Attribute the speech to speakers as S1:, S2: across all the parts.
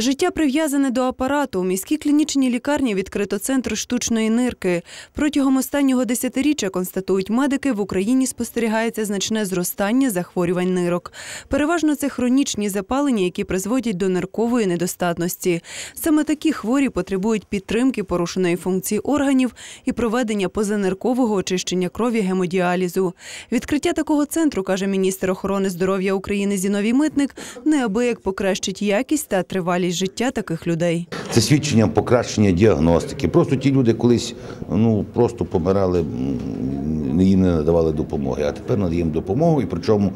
S1: Життя прив'язане до апарату. У міській клінічній лікарні відкрито центр штучної нирки. Протягом останнього десятиріччя, констатують медики, в Україні спостерігається значне зростання захворювань нирок. Переважно це хронічні запалення, які призводять до ниркової недостатності. Саме такі хворі потребують підтримки порушеної функції органів і проведення позаниркового очищення крові гемодіалізу. Відкриття такого центру, каже міністр охорони здоров'я України Зіновій Митник, неабияк покращить якість та тривалість життя таких людей.
S2: Це свідчення покращення діагностики. Просто ті люди колись ну просто помирали, їм не надавали допомоги. А тепер надаємо допомогу, і причому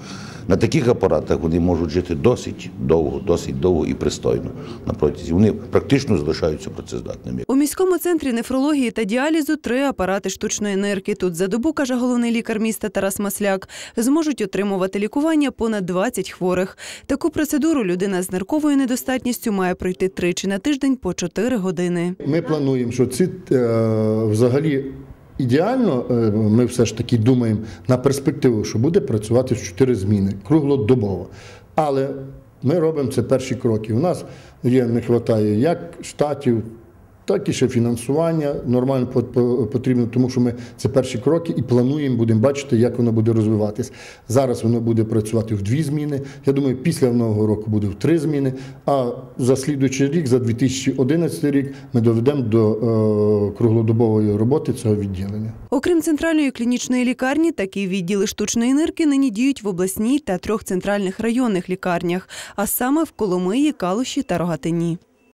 S2: на таких апаратах вони можуть жити досить довго, досить довго і пристойно на протязі. Вони практично залишаються працездатними.
S1: У міському центрі нефрології та діалізу три апарати штучної нирки. Тут за добу, каже головний лікар міста Тарас Масляк, зможуть отримувати лікування понад 20 хворих. Таку процедуру людина з нирковою недостатністю має пройти тричі на тиждень по 4 години.
S3: Ми плануємо, що ці е, взагалі ідеально, е, ми все ж таки думаємо на перспективу, що буде працювати в чотири зміни круглодобово. Але ми робимо це перші кроки. У нас є, не вистачає як штатів, так і ще фінансування нормально по- по- потрібно, тому що ми це перші кроки і плануємо, будемо бачити, як воно буде розвиватись. Зараз воно буде працювати в дві зміни. Я думаю, після нового року буде в три зміни. А за слідуючий рік, за 2011 рік, ми доведемо до е, круглодобової роботи цього відділення.
S1: Окрім центральної клінічної лікарні, такі відділи штучної нирки нині діють в обласній та трьох центральних районних лікарнях, а саме в Коломиї, Калуші та Рогатині.